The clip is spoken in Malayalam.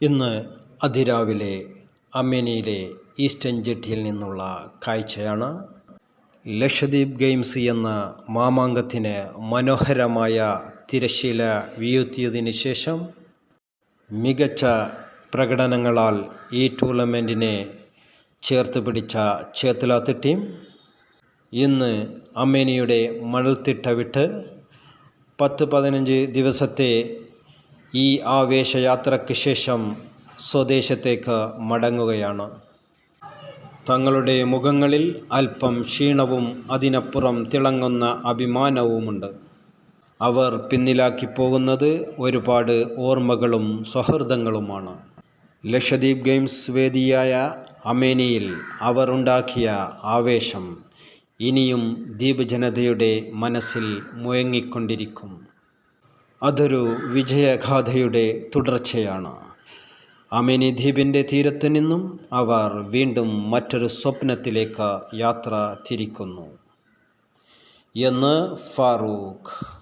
ഇന്ന് അതിരാവിലെ അമേനിയിലെ ഈസ്റ്റേൺ ജെട്ടിയിൽ നിന്നുള്ള കാഴ്ചയാണ് ലക്ഷദ്വീപ് ഗെയിംസ് എന്ന മാമാങ്കത്തിന് മനോഹരമായ തിരശ്ശീല വീഴ്ത്തിയതിനു ശേഷം മികച്ച പ്രകടനങ്ങളാൽ ഈ ടൂർണമെന്റിനെ ചേർത്ത് പിടിച്ച ചേത്തലാത്ത് ടീം ഇന്ന് അമേനിയുടെ മണൽത്തിട്ട വിട്ട് പത്ത് പതിനഞ്ച് ദിവസത്തെ ഈ ആവേശയാത്രയ്ക്ക് ശേഷം സ്വദേശത്തേക്ക് മടങ്ങുകയാണ്. തങ്ങളുടെ മുഖങ്ങളിൽ അല്പം ക്ഷീണവും അതിനപ്പുറം തിളങ്ങുന്ന അഭിമാനവുമുണ്ട്. അവർ പിന്നിലാക്കി പോകുന്നത് ഒരുപാട് ഓർമ്മകളും സൗഹൃദങ്ങളുമാണ്. ലക്ഷദ്വീപ് ഗെയിംസ് വേദിയായ അമേനിയിൽ അവർ ഉണ്ടാക്കിയ ആവേശം ഇനിയും ദ്വീപ് ജനതയുടെ മനസ്സിൽ മുഴങ്ങിക്കൊണ്ടിരിക്കും. അതൊരു വിജയഗാഥയുടെ തുടർച്ചയാണ്. അമിനി ദ്വീപിന്റെ തീരത്ത് നിന്നും അവർ വീണ്ടും മറ്റൊരു സ്വപ്നത്തിലേക്ക് യാത്ര തിരിക്കുന്നു. എന്ന് ഫാറൂഖ്